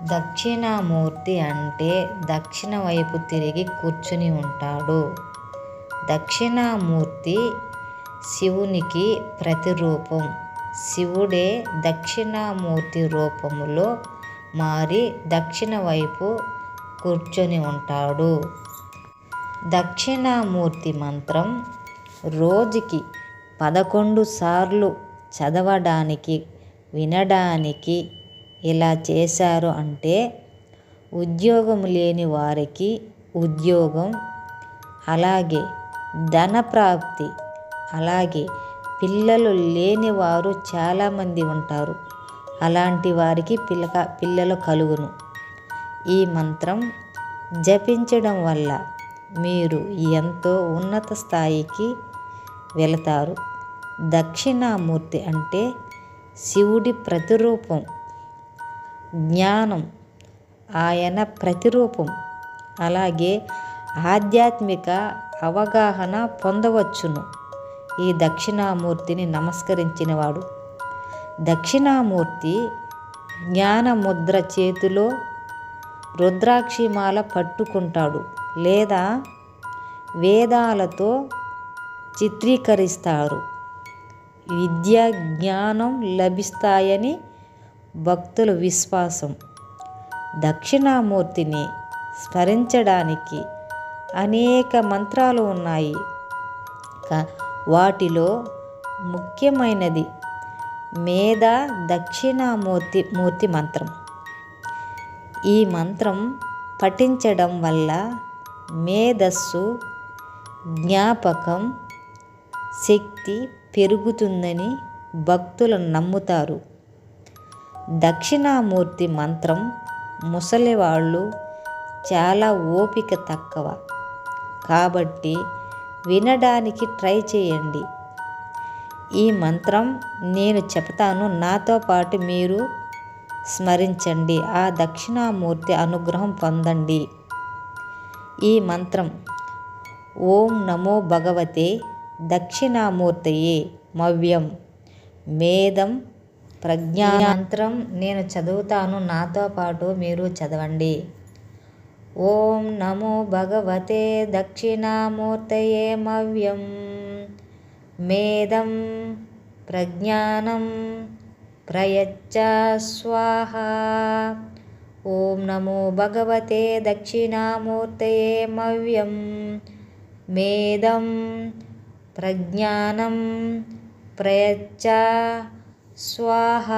దక్షిణామూర్తి అంటే దక్షిణ వైపు తిరిగి కూర్చుని ఉంటాడు. దక్షిణామూర్తి శివునికి ప్రతిరూపం. శివుడే దక్షిణామూర్తి రూపములో మారి దక్షిణ వైపు కూర్చొని ఉంటాడు. దక్షిణామూర్తి మంత్రం రోజుకి పదకొండు సార్లు చదవడానికి వినడానికి ఇలా చేశారు అంటే ఉద్యోగం లేని వారికి ఉద్యోగం అలాగే ధనప్రాప్తి అలాగే పిల్లలు లేని వారు చాలామంది ఉంటారు. అలాంటి వారికి పిల్లక పిల్లలు కలుగును. ఈ మంత్రం జపించడం వల్ల మీరు ఎంతో ఉన్నత స్థాయికి వెళతారు. దక్షిణామూర్తి అంటే శివుడి ప్రతిరూపం. జ్ఞానం ఆయన ప్రతిరూపం అలాగే ఆధ్యాత్మిక అవగాహన పొందవచ్చును. ఈ దక్షిణామూర్తిని నమస్కరించినవాడు. దక్షిణామూర్తి జ్ఞానముద్ర చేతిలో రుద్రాక్షిమాల పట్టుకుంటాడు లేదా వేదాలతో చిత్రీకరిస్తారు విద్య జ్ఞానం లభిస్తాయని భక్తుల విశ్వాసం దక్షిణామూర్తిని స్మరించడానికి అనేక మంత్రాలు ఉన్నాయి. వాటిలో ముఖ్యమైనది మేధ దక్షిణామూర్తి మూర్తి మంత్రం. ఈ మంత్రం పఠించడం వల్ల మేధస్సు జ్ఞాపకం శక్తి పెరుగుతుందని భక్తులు నమ్ముతారు. దక్షిణామూర్తి మంత్రం ముసలివాళ్ళు చాలా ఓపిక తక్కువ. కాబట్టి వినడానికి ట్రై చేయండి. ఈ మంత్రం నేను చెప్తాను నాతో పాటు మీరు స్మరించండి. ఆ దక్షిణామూర్తి అనుగ్రహం పొందండి. ఈ మంత్రం ఓం నమో భగవతే దక్షిణామూర్తయే మవ్యం మేధం ప్రజ్ఞామంత్రం నేను చదువుతాను. నాతో పాటు మీరు చదవండి. ఓం నమో భగవతే దక్షిణామూర్తయే మవ్యం. మేధం ప్రజ్ఞానం ప్రయచ్చ స్వాహ. ఓం నమో భగవతే దక్షిణామూర్తయే మవ్యం. మేధం ప్రజ్ఞానం ప్రయచ్చ స్వాహ